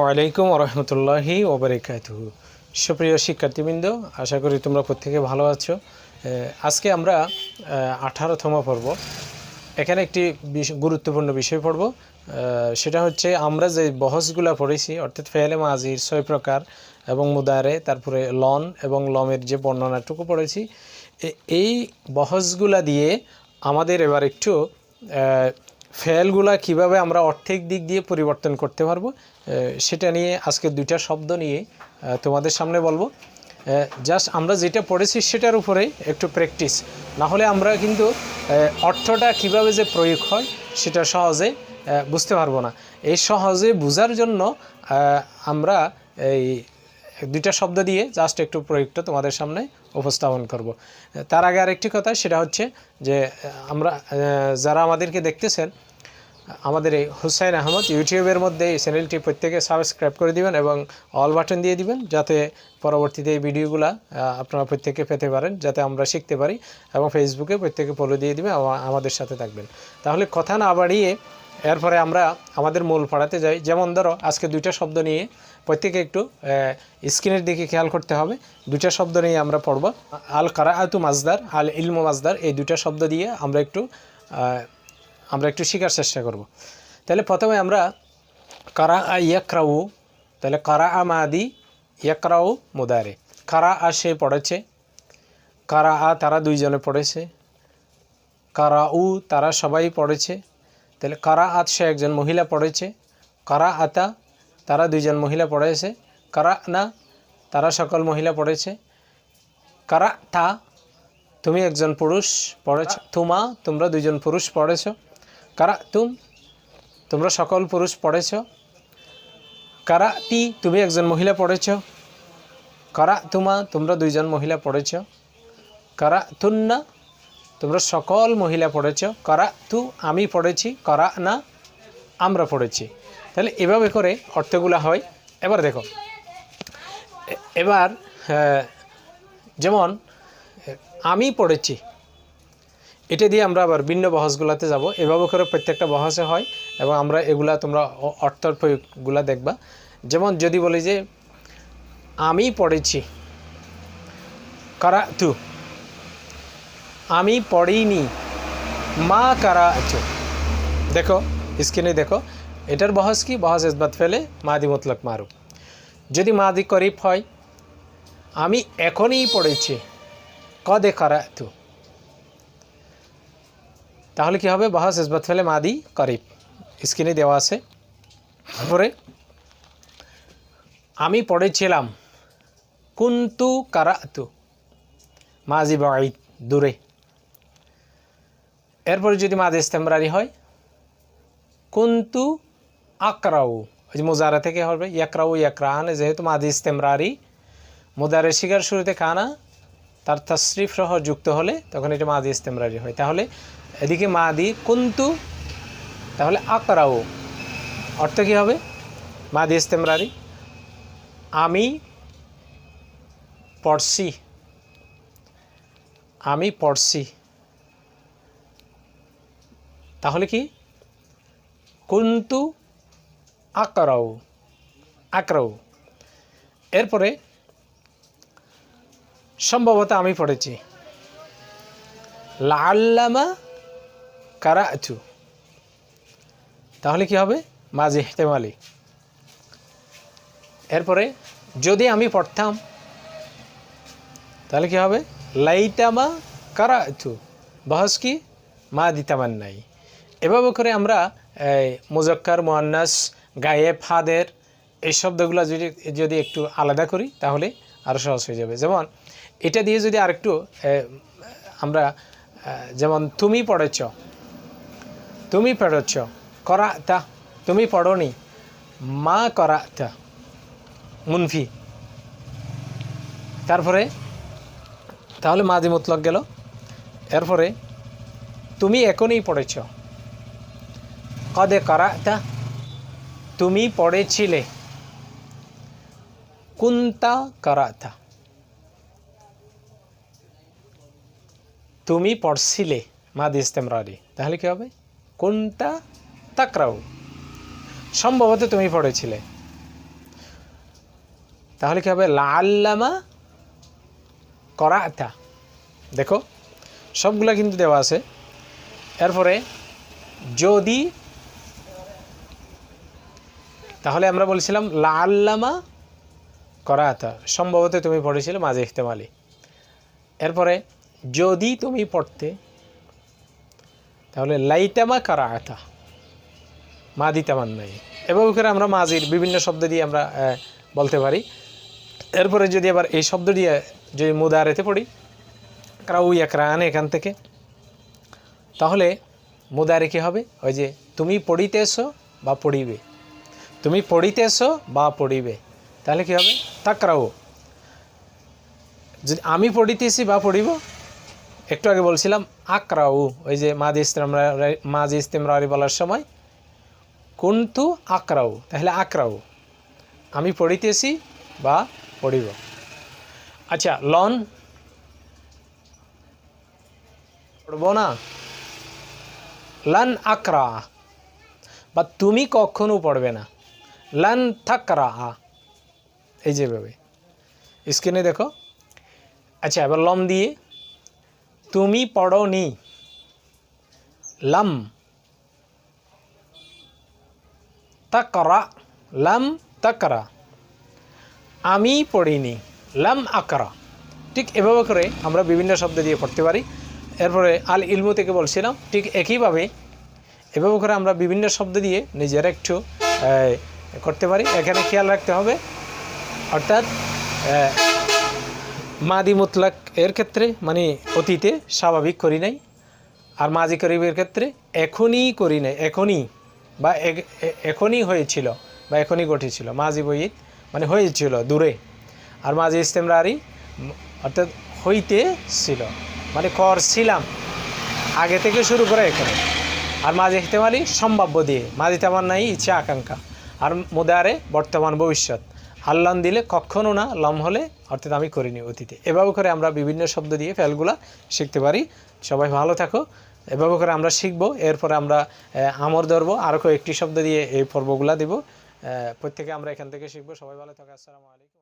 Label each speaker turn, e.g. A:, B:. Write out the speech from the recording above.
A: ওয়ালাইকুম রহমতুল্লাহি ওবরাকাত সুপ্রিয় শিক্ষার্থীবৃন্দ, আশা করি তোমরা প্রত্যেকে ভালো আছো। আজকে আমরা আঠারোতম পর্ব। এখানে একটি গুরুত্বপূর্ণ বিষয় পড়ব। সেটা হচ্ছে আমরা যে বহসগুলো পড়েছি, অর্থাৎ ফেলে মাজির, ছয় প্রকার এবং মুদারে, তারপরে লন এবং লমের যে বর্ণনাটুকু পড়েছি এই বহসগুলা দিয়ে আমাদের এবার একটু ফেলগুলা কীভাবে আমরা অর্থিক দিক দিয়ে পরিবর্তন করতে পারব সেটা নিয়ে আজকে দুইটা শব্দ নিয়ে তোমাদের সামনে বলব। জাস্ট আমরা যেটা পড়েছি সেটার উপরে একটু প্র্যাকটিস না হলে আমরা কিন্তু অর্থটা কীভাবে যে প্রয়োগ হয় সেটা সহজে বুঝতে পারব না। এই সহজে বোঝার জন্য আমরা এই দুইটা শব্দ দিয়ে জাস্ট একটু প্রয়োগটা তোমাদের সামনে উপস্থাপন করব। তার আগে আরেকটি কথা, সেটা হচ্ছে যে, আমরা, যারা আমাদেরকে দেখতেছেন, আমাদের এই হুসাইন আহমদ ইউটিউবের মধ্যে এই চ্যানেলটি প্রত্যেকে সাবস্ক্রাইব করে দিবেন এবং অল বাটন দিয়ে দিবেন, যাতে পরবর্তীতে এই ভিডিওগুলো আপনারা প্রত্যেকে পেতে পারেন, যাতে আমরা শিখতে পারি এবং ফেসবুকে প্রত্যেকে ফলো দিয়ে দিবেন আমাদের সাথে থাকবেন। তাহলে কথা না বাড়িয়ে, এরপরে আমরা আমাদের মূল পড়াতে যাই। যেমন ধরো, আজকে দুইটা শব্দ নিয়ে প্রত্যেকে একটু স্ক্রিনের দিকে খেয়াল করতে হবে। দুটা শব্দ নিয়ে আমরা পড়ব। আল কারা আতু মাজদার, আল ইলমু মাজদার, এই দুইটা শব্দ দিয়ে আমরা একটু আমরা একটু শেখার চেষ্টা করব। তাহলে প্রথমে আমরা কারা আ ইয়াকরাউ, তাহলে কারা আ মাদি, ইয়াকরাউ মুদারে। কারা আ সে পড়েছে কারা আ তারা দুইজনে পড়েছে কারা উ তারা সবাই পড়েছে, তাহলে কারা আত সে একজন মহিলা পড়েছে কারা আতা তারা দুইজন মহিলা পড়েছে কারা না তারা সকল মহিলা পড়েছে কারা তা তুমি একজন পুরুষ পড়েছ তুমা তোমরা দুইজন পুরুষ পড়েছ কারা তুম তোমরা সকল পুরুষ পড়েছ কারা তি তুমি একজন মহিলা পড়েছ কারা তুমা তোমরা দুইজন মহিলা পড়েছ কারা তুন্না তোমরা সকল মহিলা পড়েছ কারা তু আমি পড়েছি কারা না আমরা পড়েছি তাহলে এভাবে করে অর্থগুলো হয়। এবার দেখো, এবার যেমন, আমি পড়েছি, এটা দিয়ে আমরা আবার ভিন্ন বহসগুলোতে যাব। এভাবে করে প্রত্যেকটা বহসে হয় এবং আমরা এগুলা তোমরা অর্থর প্রয়োগগুলা দেখবা। যেমন যদি বলি যে, আমি পড়েছি, কারা তু, আমি পড়িনি, মা কারা আছো দেখো স্ক্রিনে দেখো এটার বহস কি? বহস ইসবাত ফেলে মাদি মতলক মারুক। যদি মাদি করিফ হয়, আমি এখনই পড়েছি, কদে কারা তু তাহলে কি হবে? বহস ইসবাত ফেলে মাদি করিব। স্ক্রিনে দেওয়া আছে। তারপরে, আমি পড়েছিলাম, কুন্তু কারাতু মাজি বাঈদ দূরে। এরপরে যদি মাদি ইস্তেমরারি হয়, কুন্তু আকরাউ মোজারা থেকে হবে, ইয়াকরাউ, ইয়াকরান যেহেতু মাদি ইস্তেমরারি। মোদারের শিকার শুরুতে কানা, তার তশরিফ সহ যুক্ত হলে তখন এটা মাদি ইস্তেমরারি হয়। তাহলে এদিকে মাদি কুন্তু, তাহলে আকরাউ। অর্থ কী হবে? মাদি ইস্তেমরারি। আমি পড়ছি। আমি পড়ছি। তাহলে কি? কুন্তু আকরাউ আকরাউ এরপরে সম্ভবত আমি পড়েছি। লাল্লামা কারাচু তাহলে কি হবে? মাঝে হেতেমালি এরপরে যদি আমি পড়তাম, তাহলে কি হবে? লাইতামা কারাচু বহস কি? মা দিতামান নাই এভাবে করে আমরা মুজক্কার, মোয়ান্নাস গায়েব ফাদের এই শব্দগুলো যদি যদি একটু আলাদা করি, তাহলে আরও সহজ হয়ে যাবে। যেমন, এটা দিয়ে যদি আরেকটু আমরা যেমন, তুমি পড়েছ। তুমি পড়েছ। করা তা তুমি পড়নি। মা করা তা মুনফি। তারপরে, তাহলে মাদি মতলক গেল। এরপরে, তুমি এখনই পড়েছ। কদে করাতা। তুমি পড়েছিলে। কুন্তা করাতা তুমি পড়ছিলে মাদি ইস্তেমরারি তাহলে কি হবে? কোনটা তাকরাও সম্ভবত তুমি পড়েছিলে। তাহলে কি হবে? লাল্লামা করা আতা দেখো, সবগুলা কিন্তু দেওয়া আছে। এরপরে, যদি তাহলে আমরা বলছিলাম লাল্লামা করা আতা সম্ভবত তুমি পড়েছিলে মাঝে ইহতেমালি। এরপরে, যদি তুমি পড়তে, তাহলে লাইতামা মা দিতামান নাই। এভাবে করে আমরা মাজির বিভিন্ন শব্দ দিয়ে আমরা বলতে পারি। এরপরে যদি আবার এই শব্দ দিয়ে যদি মুদারেতে পড়ি, ক্রাউ ইয়াকরান এখান থেকে, তাহলে মুদারে কি হবে? ওই যে, তুমি পড়িতেছো বা পড়িবে। তুমি পড়িতেছো বা পড়িবে। তাহলে কি হবে? তাকরাও যদি আমি পড়িতেছি বা পড়িব? একটু আগে বলছিলাম আকরাউ ওই যে মাঝি ইস্তেমরা মাঝি ইস্তেমরারি বলার সময়, কুন্তু আকরাউ তাহলে আকরাউ আমি পড়িতেছি বা পড়িব। আচ্ছা লন। পড়ব না? লান আকরা বা তুমি কখনো পড়বে না। লান থাকরা এই যেভাবে স্ক্রিনে দেখো। আচ্ছা এবার লম দিয়ে। তুমি পড়নি। লাম। তাকরা। লাম তাকরা। আমি পড়িনি। লাম আকরা। ঠিক এভাবে করে আমরা বিভিন্ন শব্দ দিয়ে পড়তে পারি। এরপরে আল ইলমু থেকে বলছিলাম, ঠিক একইভাবে এভাবে করে আমরা বিভিন্ন শব্দ দিয়ে নিজেরা একটু করতে পারি। এখানে খেয়াল রাখতে হবে। অর্থাৎ মাদি মুতলাক এর ক্ষেত্রে মানে অতীতে স্বাভাবিক করি নাই। আর মাজি করিবের ক্ষেত্রে এখনই করি নাই, এখনই বা এখনই হয়েছিল বা এখনই ঘটেছিল। মাজি বইত মানে হয়েছিল দূরে। আর মাঝি ইস্তেমরারি, অর্থাৎ হইতে ছিল মানে করছিলাম। আগে থেকে শুরু করে এখানে। আর মাঝে ইহতেমালি সম্ভাব্য দিয়ে মাঝি তেমন নাই ইচ্ছা, আকাঙ্ক্ষা। আর মোদারে বর্তমান ভবিষ্যৎ। আল্লান দিলে কখনো না লম হলে, অর্থাৎ আমি করিনি অতীতে। এভাবে করে আমরা বিভিন্ন শব্দ দিয়ে ফেলগুলা শিখতে পারি। সবাই ভালো থাকো। এভাবে করে আমরা শিখব। এরপরে আমরা আমর ধরবো। আরও কয়েকটি শব্দ দিয়ে এই পর্বগুলা দিব। প্রত্যেকে আমরা এখান থেকে শিখব। সবাই ভালো থাকো। আসসালামু আলাইকুম।